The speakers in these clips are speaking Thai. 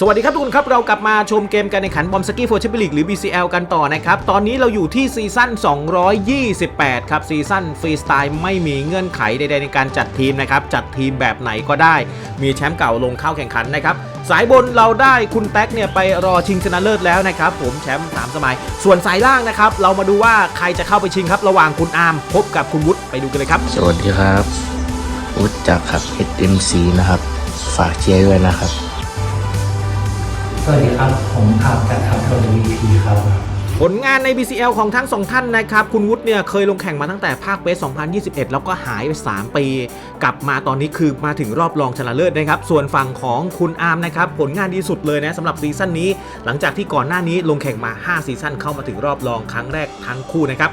สวัสดีครับทุกคนครับเรากลับมาชมเกมการแข่งขันบอมสกี้โฟร์แชมเปี้ยนลีกหรือ BCL กันต่อนะครับ ตอนนี้เราอยู่ที่ซีซั่น 228 ครับ ซีซั่นฟรีสไตล์ไม่มีเงื่อนไขใดๆในการจัดทีมนะครับ จัดทีมแบบไหนก็ได้ มีแชมป์เก่าลงเข้าแข่งขันนะครับ สายบนเราได้คุณแท็กเนี่ยไปรอชิงชนะเลิศแล้วนะครับ ผมแชมป์สามสมัย ส่วนสายล่างนะครับ เรามาดูว่าใครจะเข้าไปชิงครับระหว่างคุณอาร์มพบกับคุณวุฒิไปดูกันเลยครับ สวัสดีครับอุดจากครับ HMC นะครับฝากเชียร์ด้วยนะครับ สวัสดีครับ ผมอาบจากทัพโทนวีพีครับ ผลงานใน BCL ของทั้งสองท่านนะครับ คุณวุฒิเนี่ยเคยลงแข่งมาตั้งแต่ภาคเบส 2021 แล้วก็หายไป 3 ปี กลับมาตอนนี้คือมาถึงรอบรองชนะเลิศนะครับ ส่วนฝั่งของคุณอาร์มนะครับ ผลงานดีสุดเลยนะสำหรับซีซั่นนี้ หลังจากที่ก่อนหน้านี้ลงแข่งมา 5 ซีซั่นเข้ามาถึงรอบรองครั้งแรกทั้งคู่นะครับ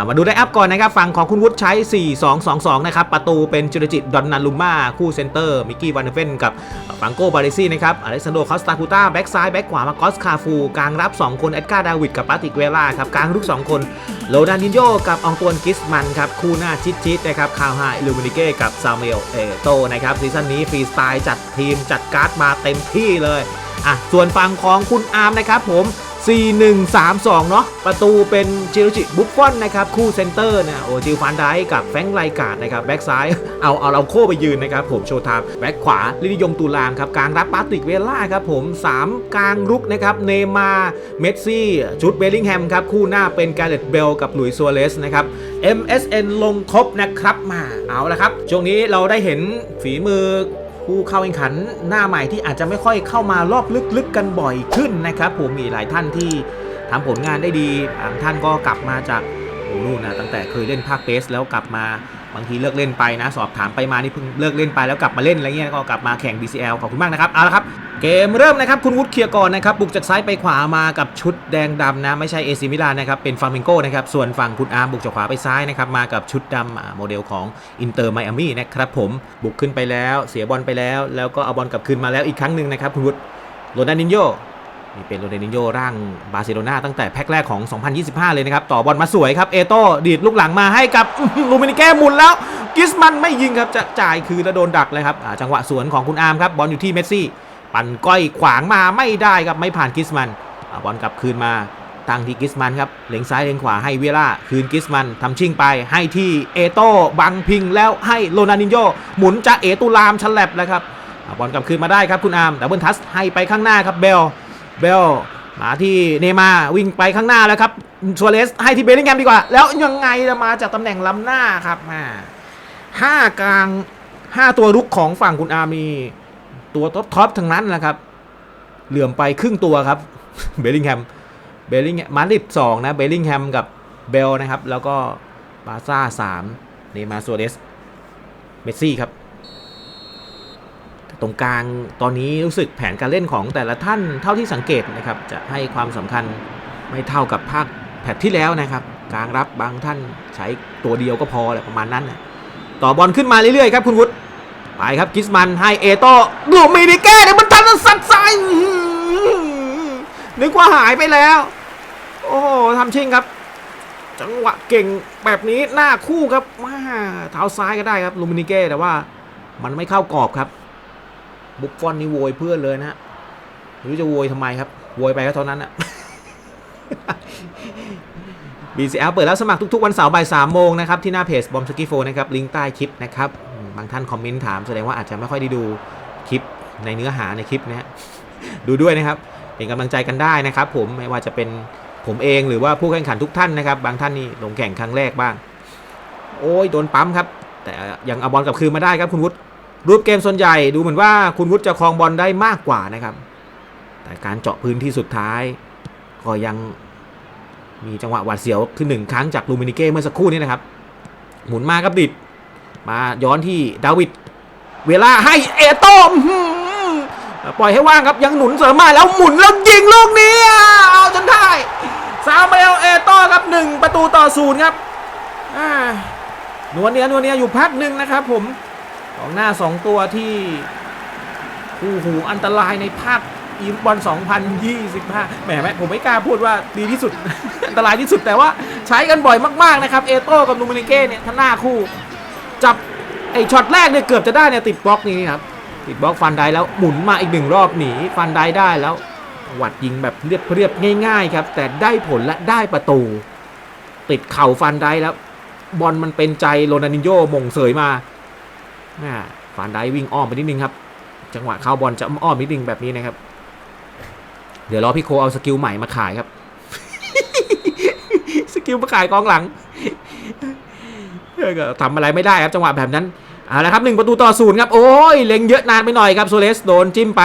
ามาดูได้อัพก่อนนะครับ ฝั่งของคุณวุฒิใช้ 4-2-2-2 นะครับ ประตูเป็นจุรจิตดอนนารุม่าคู่เซนเตอร์มิกกี้วานเดเฟนกับฟังโกบาเรซี่นะครับอเล็กซานโดคอสตาคูต้าแบ็กซ้ายแบ็กขวามากอสคาฟูกลางรับ 2 คนเอ็ดการ์ดาวิดกับปาติกเวล่าครับกลางรุก2 คนโรดานินโยกับอองตวนกิสมันครับคู่หน้าชิดชิดนะครับคาวไฮลูมินิเก้กับซามเอลเอโตนะครับซีซั่นนี้ฟรีสไตล์จัดทีมจัดการ์ดมาเต็มที่เลยอะส่วนฝั่งของคุณอาร์มนะครับผม 4132 เนาะประตูเป็นจิรุจิบุฟฟอนนะครับคู่เซนเตอร์นี่ยโอจิลฟันไดกับแฟงไลกาดนะครับแบ็กซ้ายเอาเอาเราโค้ไปยืนนะครับผมโชว์ไทม์แบ็กขวาลินิยมตูลามครับกลางรับปาติกเวล่าครับผม 3 กลางรุกนะครับเนมาเมสซี่ชุดเบลลิงแฮมครับคู่หน้าเป็นการ์เล็ตเบลกับหลุยส์ซัวเรสนะครับ MSN ลงครบนะครับมาเอาละครับ ช่วงนี้เราได้เห็นฝีมือ ผู้เข้าแข่งขันหน้าใหม่ที่อาจจะไม่ค่อยเข้ามารอบลึกๆกันบ่อยขึ้นนะครับ ผมมีหลายท่านที่ทำผลงานได้ดีบางท่านก็กลับมาจากโอ้นู่นนะตั้งแต่เคยเล่นภาคเบสแล้วกลับมาบางทีเลิกเล่นไปนะ สอบถามไปมานี่เพิ่งเลิกเล่นไปแล้วกลับมาเล่นอะไรเงี้ยก็กลับมาแข่ง BCL ขอบคุณมากนะครับเอาละครับ เกมเริ่มนะครับ คุณวุฒิเคลียร์ก่อนนะครับ บุกจากซ้ายไปขวามากับชุดแดงดำนะ ไม่ใช่เอซิมิลานนะครับ เป็นฟาร์มิงโกนะครับ ส่วนฝั่งคุณอาร์มบุกจากขวาไปซ้ายนะครับ มากับชุดดำโมเดลของอินเตอร์ไมอามี่นะครับผมบุกขึ้นไปแล้วเสียบอลไปแล้ว แล้วก็เอาบอลกลับคืนมาแล้วอีกครั้งหนึ่งนะครับคุณวุฒิโรนัลดินโยนี่เป็นโรนัลดินโยร่างบาร์เซโลนาตั้งแต่แพ็คแรกของ 2025 เลยนะครับ ต่อบอลมาสวยครับเอโต้ดีดลูกหลังมาให้กับลูมินิแกหมุนแล้วกิสมันไม่ยิงครับจะจ่ายคืนแล้วโดนดักเลยครับจังหวะสวนของคุณอาร์มครับบอลอยู่ที่เมสซี่ ปั่นก้อยขวางมาไม่ได้ครับไม่ผ่านกิสมันอบอลกลับคืนมาตั้งที่กิสมันครับเล็งซ้ายเล็งขวาให้เวล่าคืนกิสมันทำชิ่งไปให้ที่เอโต้บังพิงแล้วให้โรนัลดินโยหมุนจะเอตุลามฉลับแล้วครับอบอลกลับคืนมาได้ครับคุณอาร์มดับเบิลทัสให้ไปข้างหน้าครับเบลเบลมาที่เนย์มาวิ่งไปข้างหน้าแล้วครับซัวเรสให้ที่เบลลิงแฮมดีกว่า แล้วยังไงจะมาจากตำแหน่งล้ำหน้าครับมาห้ากลางห้าตัวรุกของฝั่งคุณอาร์มี ตัวท็อปท็อปทั้งนั้นแหละครับ เหลื่อมไปครึ่งตัวครับ เบลลิงแฮม เบลลิงมาดริดสองนะ เบลลิงแฮมกับเบลนะครับ แล้วก็บาซ่าสามเนมาร์ซัวเรสเมสซี่ครับ ตรงกลางตอนนี้รู้สึกแผนการเล่นของแต่ละท่านเท่าที่สังเกตนะครับ จะให้ความสำคัญไม่เท่ากับภาคแพทที่แล้วนะครับกลางรับบางท่านใช้ตัวเดียวก็พอแหละประมาณนั้นนะต่อบอลขึ้นมาเรื่อยๆครับคุณวุฒิ ไปครับกิสมันให้เอโต้ดูมินิแก้เนี่ยมันทันสัดใส่นึกว่าหายไปแล้ว โอ้ทำชิงครับ จังหวะเก่งแบบนี้หน้าคู่ครับว้าเท้าซ้ายก็ได้ครับลูมินิเก้แต่ว่า มันไม่เข้ากรอบครับ บุฟฟอนนี่โวยเพื่อนเลยนะฮะไม่รู้จะโวยทำไมครับโวยไปก็เท่านั้นอะ BCL เปิดรับสมัครทุกๆวันเสาร์บ่าย3โมงนะครับ ที่หน้าเพจบอมสกี้โฟนะครับลิงก์ใต้คลิปนะครับ บางท่านคอมเมนต์ถามแสดงว่าอาจจะไม่ค่อยได้ดูคลิปในเนื้อหาในคลิปนะฮะดูด้วยนะครับเป็นกำลังใจกันได้นะครับผมไม่ว่าจะเป็นผมเองหรือว่าผู้แข่งขันทุกท่านนะครับ บางท่านนี่ลงแข่งครั้งแรกบ้าง โอ้ยโดนปั๊มครับ แต่ยังเอาบอลกลับคืนมาได้ครับคุณวุฒิรูปเกมส่วนใหญ่ดูเหมือนว่าคุณวุฒิจะครองบอลได้มากกว่านะครับ แต่การเจาะพื้นที่สุดท้ายก็ยัง มีจังหวะหวาดเสียวคือหนึ่งครั้งจากลูมินิเก้เมื่อสักครู่นี้นะครับ หมุนมาครับดิดมาย้อนที่ดาวิดเวลาให้เอโต้อื้อหือปล่อยให้ว่างครับยังหนุนเสริมมาแล้วหมุนแล้วยิงลูกนี้เอาจนได้ซาเมลเอโต้ครับหนึ่งประตูต่อศูนย์ครับอ่านวลเนียนวลเนียอยู่พักหนึ่งนะครับ ผมของหน้าสองตัวที่คู่หูอันตรายในภาค อีฟบอล 2025 แหมแม่ผมไม่กล้าพูดว่าดีที่สุด อันตรายที่สุดแต่ว่าใช้กันบ่อยมากๆนะครับ เอโต้กับนูมินิเก้เนี่ยท่าหน้าคู่ จับไอช็อตแรกเนี่ยเกือบจะได้เนี่ยติดบล็อกนี้ครับ ติดบล็อกฟันไดแล้วหมุนมาอีกหนึ่งรอบหนีฟันไดได้แล้วหวัดยิงแบบเรียบเรียบๆง่ายๆครับ แต่ได้ผลและได้ประตู ติดเข่าฟันไดแล้ว บอลมันเป็นใจโรนัลดิโญ่มงเสยมาแม่ฟันไดวิ่งอ้อมไปนิดนึงครับ จังหวะเข้าบอลจะอ้อมนิดนึงแบบนี้นะครับ เดี๋ยวรอพี่โคเอาสกิลใหม่มาขายครับ สกิลมาขายกองหลังทำอะไรไม่ได้ครับจังหวะแบบนั้นเอาละครับหนึ่งประตูต่อศูนย์ครับ โอ้ยเล็งเยอะนานไปหน่อยครับโซเลสโดนจิ้มไป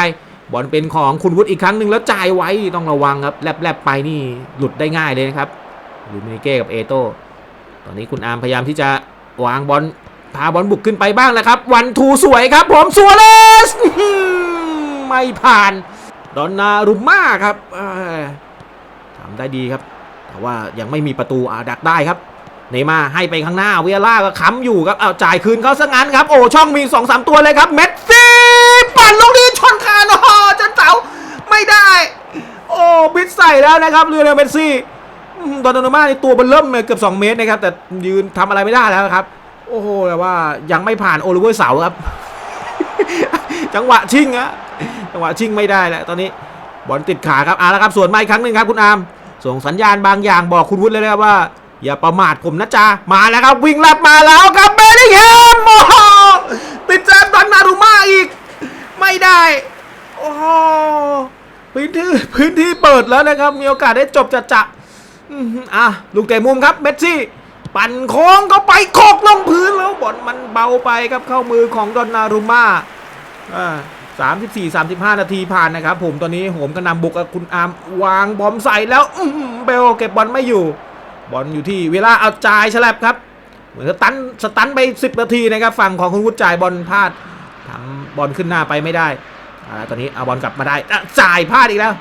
บอลเป็นของคุณวุฒิอีกครั้งหนึ่งแล้วจ่ายไว้ต้องระวังครับ แลบๆไปนี่หลุดได้ง่ายเลยนะครับลูมินิเก้กับเอโต้ตอนนี้คุณอาร์มพยายามที่จะวางบอลพาบอลบุกขึ้นไปบ้างแล้วครับ วันทูสวยครับ ผมซัวเลสไม่ผ่าน ดอนนารุมม่าครับทำได้ดีครับ แต่ว่ายังไม่มีประตูอ่าดักได้ครับเนย์มาให้ไปข้างหน้าเวียร่าก็ค้ำอยู่ครับเอาจ่ายคืนเขาซะงั้นครับ โอ้ช่องมี2อสตัวเลยครับ เมสซี่ปั่นลูกนี้ชนคานอ้โหจนเสาไม่ได้ โอ้บิดใส่แล้วนะครับเรือเนเมสซี่อืมดอนนารุมมาในตัวบนเริ่มเลยเกือบ 2 เมตรนะครับ แต่ยืนทำอะไรไม่ได้แล้วครับ โอ้โหแต่ว่ายังไม่ผ่านโอลิเวอร์เสาครับ จังหวะชิงอะ จังหวะชิงไม่ได้แหละตอนนี้บอลติดขาครับเอาละครับส่วนมาอีกครั้งหนึ่งครับคุณอาร์มส่งสัญญาณบางอย่างบอกคุณวุฒิเลยนะครับว่า อย่าประมาทผมนะจ๊ะมาแล้วครับวิ่งลับมาแล้วครับเบลลิงแฮมโอ้โหติดแซมดันนารุมาอีก ไม่ได้โอ้โหพื้นที่พื้นที่เปิดแล้วนะครับ มีโอกาสได้จบจะจะอะลูกเตะมุมครับเมสซี่ ปั่นโค้งเข้าไปโคกลงพื้นแล้วบอลมันเบาไปครับเข้ามือของดอนนารุมาอ่า สามสิบสี่สามสิบห้านาทีผ่านนะครับผมตอนนี้โหมกระนำบุกคุณอาร์มวางบอมใส่แล้วเบลเก็บบอลไม่อยู่ บอลอยู่ที่เวลาเอาจ่ายฉลับครับ เหมือนสตันสตันไป 10 นาทีนะครับฝั่งของคุณวุฒิจ่ายบอลพลาดทำบอลขึ้นหน้าไปไม่ได้อตอนนี้เอาบอลกลับมาได้จ่ายพลาดอีกแล้ว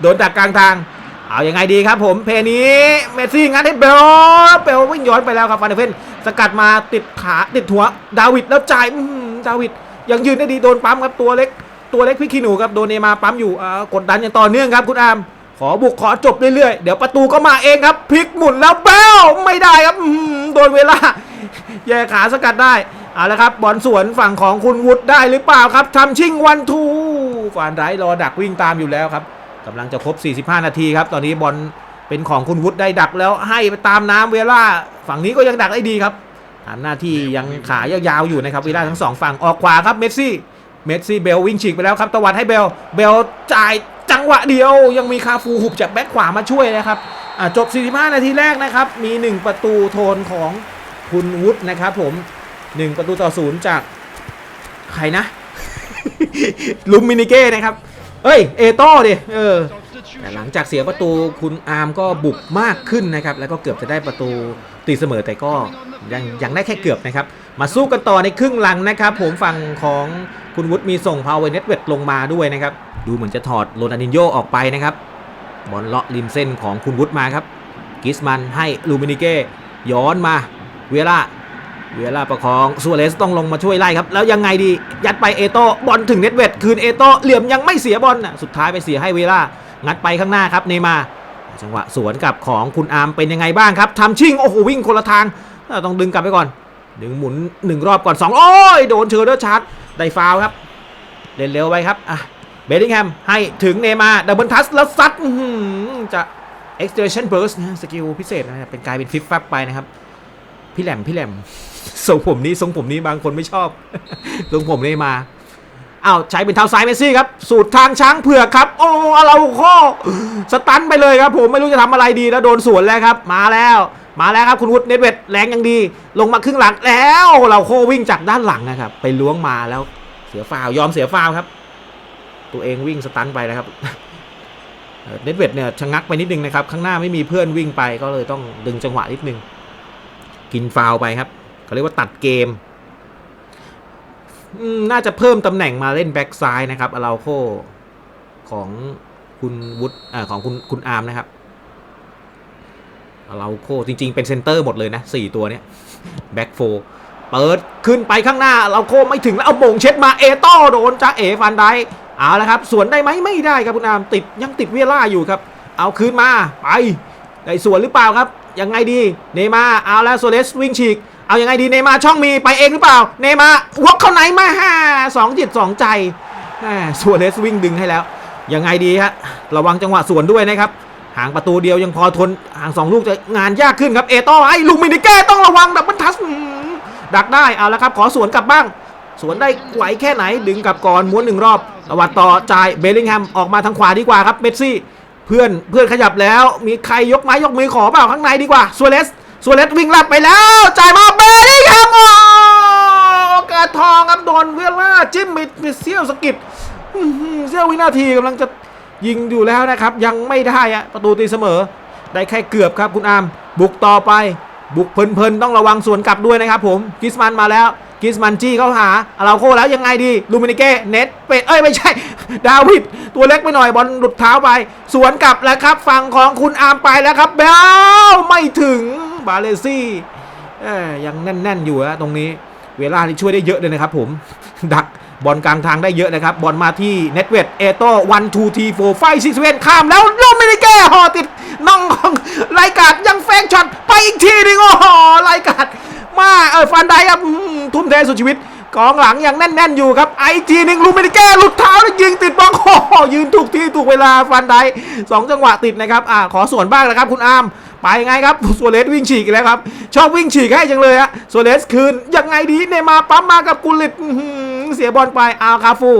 โดนดักกลางทาง เอายังไงดีครับผมเพลนี้เมสซี่งัดให้เบลเบลวิ่งย้อนไปแล้วครับฟานเดเฟนสกัดมาติดขาติดหัวดาวิดแล้วจ่ายอื้อหือดาวิด ยังยืนได้ดีโดนปั๊มครับตัวเล็ก ตัวเล็กพี่ขี้หนูครับโดนเนมาปั๊มอยู่กดดันอย่างต่อเนื่องครับคุณอามขอบุกขอจบเรื่อยๆ เดี๋ยวประตูก็มาเองครับพลิกหมุนแล้วเบลไม่ได้ครับโดนเวลาแย่ขาสกัดได้เอาละครับบอลสวนฝั่งของคุณวุฒิได้หรือเปล่าครับทำชิงวันทูฟานไรรอดักวิ่งตามอยู่แล้วครับกำลังจะครบ 45 นาทีครับ ตอนนี้บอลเป็นของคุณวุฒิได้ดักแล้วให้ไปตามน้ำเวล่า ฝั่งนี้ก็ยังดักได้ดีครับ ทำหน้าที่ยังขายาวๆอยู่นะครับเวลาทั้งสองฝั่งออกขวาครับเมสซี่เมสซี่เบลวิ่งฉีกไปแล้วครับตวัดให้เบลเบลจ่ายจังหวะเดียว ยังมีคาฟูหุบจากแบ็คขวามาช่วยนะครับอะจบ 45 นาทีแรกนะครับ มี 1 ประตูโทนของคุณวุฒินะครับผม 1 ประตูต่อศูนย์จากใครนะลุมมินิเก้นะครับ เอ้ย เอโต้ดิเออ แต่หลังจากเสียประตูคุณอาร์มก็บุกมากขึ้นนะครับ แล้วก็เกือบจะได้ประตูตีเสมอแต่ก็ยังยังได้แค่เกือบนะครับ มาสู้กันต่อในครึ่งหลังนะครับ ผมฝั่งของคุณวุฒิมีส่งพาวเวเน็ตเวตลงมาด้วยนะครับ ดูเหมือนจะถอดโรนัลดินโญออกไปนะครับ บอลเลาะริมเส้นของคุณวุฒิมาครับ กิสมันให้ลูมินิเก้ย้อนมาเวล่าเวลาประคองซัวเรสต้องลงมาช่วยไล่ครับ แล้วยังไงดี ยัดไปเอโต้บอลถึงเน็ตเวทคืนเอโต้เหลี่ยมยังไม่เสียบอลนะสุดท้ายไปเสียให้เวลา งัดไปข้างหน้าครับเนมาจังหวะสวนกับของคุณอาร์มเป็นยังไงบ้างครับทำชิ่งโอ้โหวิ่งคนละทางต้องดึงกลับไปก่อนดึงหมุนหนึ่งรอบก่อนสองโอ้ย โดนเชอร์เดอร์ชาร์จได้ฟาวครับเล่นเร็วไปครับอะเบลลิงแฮมให้ถึงเนมาดับเบิลทัสแล้วซัดอื้อหือจะ extension burst นะสกิลพิเศษนะเป็นกลายเป็นฟิปฟับไปนะครับ พี่แหลมพี่แหลมทรงผมนี้ทรงผมนี้บางคนไม่ชอบทรงผมเนมา อ้าวใช้เป็นเท้าซ้ายเมสซี่ครับ สูตรทางช้างเผือกครับ โอ้เราข้อสตันไปเลยครับ ผมไม่รู้จะทำอะไรดีแล้วโดนสวนแล้วครับ มาแล้ว มาแล้วครับคุณวุฒิเนตเวทแรงยังดี ลงมาครึ่งหลังแล้วเราโควิ่งจากด้านหลังนะครับ ไปล้วงมาแล้วเสียฟาวยอมเสียฟาวครับ ตัวเองวิ่งสตันไปนะครับเนตเวทเนี่ยชะงักไปนิดนึงนะครับ ข้างหน้าไม่มีเพื่อนวิ่งไปก็เลยต้องดึงจังหวะนิดนึง กินฟาวไปครับเขาเรียกว่าตัดเกม น่าจะเพิ่มตำแหน่งมาเล่นแบ็กซ้ายนะครับอาราโคของคุณวุฒิอ่าของคุณคุณอาร์มนะครับอาราโคจริง ๆ เป็นเซนเตอร์หมดเลยนะสี่ตัวเนี้ยแบ็กโฟเปิดขึ้นไปข้างหน้าอาราโคไม่ถึงแล้วเอาโมงเช็ดมาเอต้โดนจ้าเอฟันไดเอาละครับ สวนได้ไหมไม่ได้ครับคุณอาร์มติดยังติดเวล่าอยู่ครับ เอาคืนมาไปได้สวนหรือเปล่าครับยังไงดีเนย์มาเอาแล้วโซเลสวิ่งฉีก เอาอยังไงดีเนมาช่องมีไปเองหรือเปล่า เนมาวอกเข้าไหนมาฮ่าสองจิตสองใจส่วนเลสวิ่งดึงให้แล้ว ยังไงดีฮะระวังจังหวะสวนด้วยนะครับห่างประตูเดียวยังพอทนห่างสองลูกจะงานยากขึ้นครับเอโต้ไอ้ลูกมินิแก้ต้องระวังดับเบิลทัสดักได้เอาละครับขอสวนกลับบ้าง สวนได้ไหวแค่ไหนดึงกลับก่อนม้วนหนึ่งรอบตวัดต่อจ่ายเบลลิงแฮมออกมาทางขวาดีกว่าครับเมสซี่ เพื่อนเพื่อนขยับแล้วมีใครยกไม้ยกมือขอเปล่าข้างในดีกว่าซัวเรส ซัวเรสวิ่งลัดไปแล้ว จ่ายมาเบลลิงแฮมโอ้โอกาทองครับโดนเวล่าจิ้มมิดมิดเซี่ยวสะกิดเซี่ยววินาทีกำลังจะยิงอยู่แล้วนะครับ ยังไม่ได้อะประตูตีเสมอ ได้แค่เกือบครับคุณอาร์มบุกต่อไป บุกเพลินๆ ต้องระวังสวนกลับด้วยนะครับผมกิสมันมาแล้วกิสมันจี้เข้าหาอาราโคแล้วยังไงดีลูมินิเก้เน็ตเป็ดเอ้ยไม่ใช่ ดาวิดตัวเล็กไปหน่อยบอลหลุดเท้าไป สวนกลับแล้วครับฝั่งของคุณอาร์มไปแล้วครับเบลไม่ถึง บาเลซี่ยังแน่น ๆ อยู่อะตรงนี้ เวลาที่ช่วยได้เยอะเลยนะครับผม ดักบอลกลางทางได้เยอะนะครับ บอลมาที่เน็ตเวทเอโต้วันทูทีโฟไฟซิสเวนข้ามแล้วลมไม่ได้แก้ห่อติดน่องของไลกาดยังแฟงช็อตไปอีกทีนึงโอ้โหไลกาดมาเออฟันไดครับทุ่มเทสุดชีวิต กองหลังยังแน่นๆอยู่ครับไอทีนึงลูไม่ได้แก้หลุดเท้าแล้วยิงติดบล็อกโอ้ยืนถูกที่ถูกเวลาฟันไดสองจังหวะติดนะครับอ่าขอส่วนบ้างนะครับคุณอาร์มไปไงครับโซเลสวิ่งฉีกอีกแล้วครับ ชอบวิ่งฉีกให้จังเลยฮะโซเลสคืนยังไงดีเนย์มาปั๊มมากับกุลิตเสียบอลไปอาคาฟู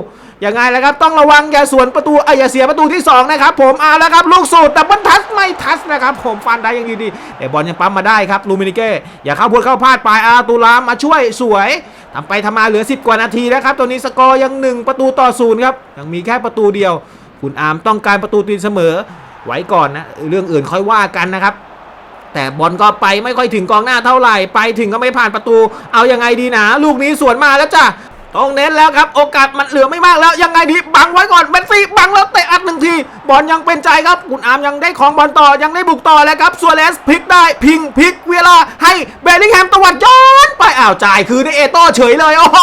ยังไงแล้วครับต้องระวังอย่าสวนประตูเอ้ยอย่าเสียประตูที่ 2 นะครับ ผมเอาแล้วครับลูกสูตรแต่บอลทัชไม่ทัชนะครับผมฟันได้ยังดีดีแต่บอลยังปั๊มมาได้ครับลูมินิเก้อย่าเข้าพวดเข้าพลาดไปอาตูรามมาช่วยสวยทำไปทำมาเหลือ 10 กว่านาทีแล้วครับตัวนี้สกอร์ยัง 1 ประตูต่อศูนย์ครับยังมีแค่ประตูเดียว คุณอาร์มต้องการประตูตีเสมอไว้ก่อนนะเรื่องอื่นค่อยว่ากันนะครับแต่บอลก็ไปไม่ค่อยถึงกองหน้าเท่าไหร่ ไปถึงก็ไม่ผ่านประตู เอายังไงดีนะ ลูกนี้สวนมาแล้วจ้ะ ต้องเน้นแล้วครับ โอกาสมันเหลือไม่มากแล้วยังไงดีบังไว้ก่อนเมสซี่บังแล้วเตะอัดหนึ่งทีบอลยังเป็นใจครับคุณอามยังได้ของบอลต่อยังได้บุกต่อแล้วครับซัวเรสพลิกได้พิงพลิกเวลาให้เบลลิงแฮมตวัดย้อนไปอ้าวจ่ายคือได้เอโต้เฉยเลยโอ้โห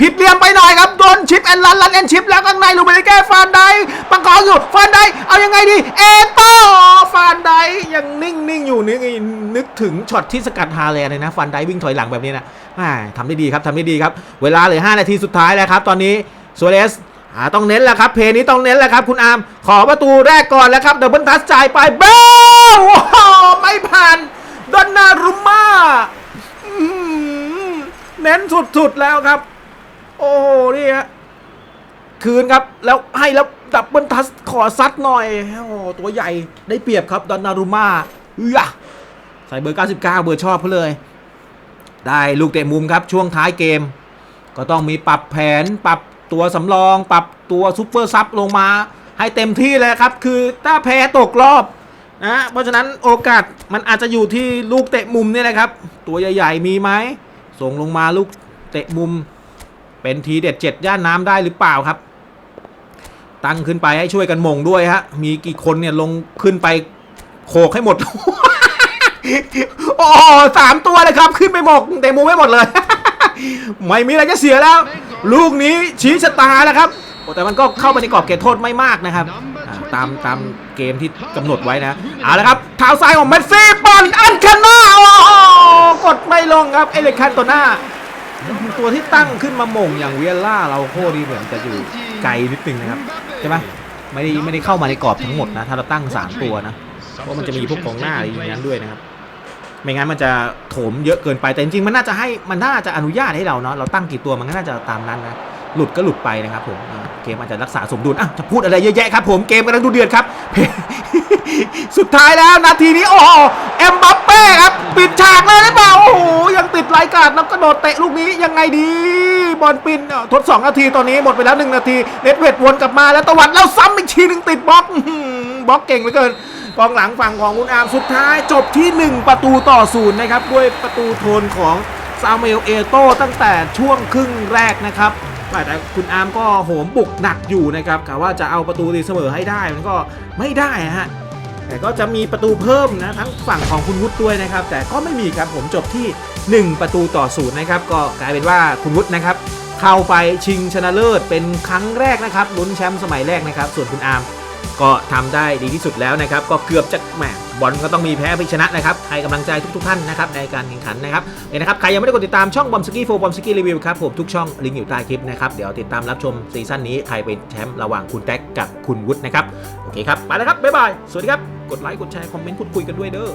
ผิดเหลี่ยมไปหน่อยครับโดนชิปแอนลันลันแอนชิปแล้วข้างในลูเบลิเก้ฟานได้ประกองอยู่ฟานได้เอายังไงดีเอโต้ฟานได้ยังนิ่งๆอยู่นึกนึกถึงช็อตที่สกัดฮาแลนเลยนะฟานได้วิ่งถอยหลังแบบนี้นะทำได้ดีครับทำได้ดีครับ เวลาเหลือ5นาทีสุดท้ายแล้วครับ ตอนนี้ซัวเรสต้องเน้นแล้วครับ เพลย์นี้ต้องเน้นแล้วครับ คุณอาร์มขอประตูแรกก่อนแล้วครับเดบเบิลทัสจ่ายไปเบลโอ้โหไม่ผ่านดอนนารุม่าเน้นสุดๆแล้วครับ โอ้โหนี่ฮะคืนครับ แล้วให้แล้วดับเบิลทัสขอซัดหน่อยโอ้โหตัวใหญ่ได้เปรียบครับดอนนารุม่าเอื้อใส่เบอร์ 99 เบอร์ชอบเขาเลย ได้ลูกเตะมุมครับช่วงท้ายเกม ก็ต้องมีปรับแผนปรับตัวสำรอง ปรับตัวซูเปอร์ซับลงมา ให้เต็มที่เลยครับ คือถ้าแพ้ตกรอบนะเพราะฉะนั้นโอกาสมันอาจจะอยู่ที่ลูกเตะมุมนี่ยนะครับ ตัวใหญ่ๆมีไหมส่งลงมาลูกเตะมุม เป็นทีเด็ดเจ็ดย่านน้ำได้หรือเปล่าครับ ตั้งขึ้นไปให้ช่วยกันมงด้วยฮะมีกี่คนเนี่ยลงขึ้นไปโขกให้หมดโอ้สามตัวเลยครับ ขึ้นไปหมกเตะมุมไม่หมดเลย ไม่มีอะไรจะเสียแล้ว ลูกนี้ชี้ชะตาแล้วครับแต่มันก็เข้าไปในกรอบเขตโทษไม่มากนะครับตามตามเกมที่กำหนดไว้นะเอาละครับเท้าซ้ายของเมสซี่ปั่นอันคันนาโอ้โหกดไม่ลงครับเอเลคันโตนาตัวที่ตั้งขึ้นมาม่งอย่างเวียล่าเราโคดีเหมือนจะอยู่ไกลนิดนึงนะครับใช่ไหมไม่ได้ไม่ได้เข้ามาในกรอบทั้งหมดนะถ้าเราตั้ง 3 ตัวนะเพราะมันจะมีพวกกองหน้าอะไรอย่างนั้นด้วยนะครับ ไม่งั้นมันจะโถมเยอะเกินไปแต่จริงๆมันน่าจะให้มันน่าจะอนุญาตให้เราเนาะเราตั้งกี่ตัวมันก็น่าจะตามนั้นนะหลุดก็หลุดไปนะครับผมเกมอาจจะรักษาสมดุลอะจะพูดอะไรเยอะแยะครับผมเกมกำลังดูเดือดครับ สุดท้ายแล้วนาทีนี้โอ้เอ็มบัปเป้ครับปิดฉากเลยหรือเปล่าโอ้โหยังติดรายการแล้วกระโดดเตะลูกนี้ยังไงดี บอลปินอะทด2นาทีตอนนี้หมดไปแล้ว1นาทีเลดเวทวนกลับมาแล้วตะวันแล้วซ้ำอีกทีหนึ่งติดบล็อกบล็อกเก่งเหลือเกิน กองหลังฝั่งของคุณอาร์มสุดท้ายจบที่ 1 ประตูต่อศูนย์นะครับด้วยประตูโทนของซามเอลเอโต้ตั้งแต่ช่วงครึ่งแรกนะครับแต่คุณอาร์มก็โหมบุกหนักอยู่นะครับกะว่าจะเอาประตูตีเสมอให้ได้มันก็ไม่ได้ฮะแต่ก็จะมีประตูเพิ่มนะทั้งฝั่งของคุณวุฒิด้วยนะครับ แต่ก็ไม่มีครับผมจบที่ 1 ประตูต่อศูนย์นะครับก็กลายเป็นว่าคุณวุฒินะครับเข้าไปชิงชนะเลิศเป็นครั้งแรกนะครับลุ้นแชมป์สมัยแรกนะครับ ส่วนคุณอาร์ม ก็ทำได้ดีที่สุดแล้วนะครับ ก็เกือบจะแหมบอลก็ต้องมีแพ้พิชนะนะครับให้กำลังใจทุกๆท่านนะครับในการแข่งขันนะครับเนี่ยนะครับใครยังไม่ได้กดติดตามช่องบอมสกี้โฟบอมสกี้รีวิวครับผมทุกช่องลิงก์อยู่ใต้คลิปนะครับเดี๋ยวติดตามรับชมซีซั่นนี้ใครเป็นแชมป์ระหว่างคุณแท็กกับคุณวุฒินะครับโอเคครับไปแล้วครับบ๊ายบายสวัสดีครับกดไลค์กดแชร์คอมเมนต์พูดคุยกันด้วยเด้อ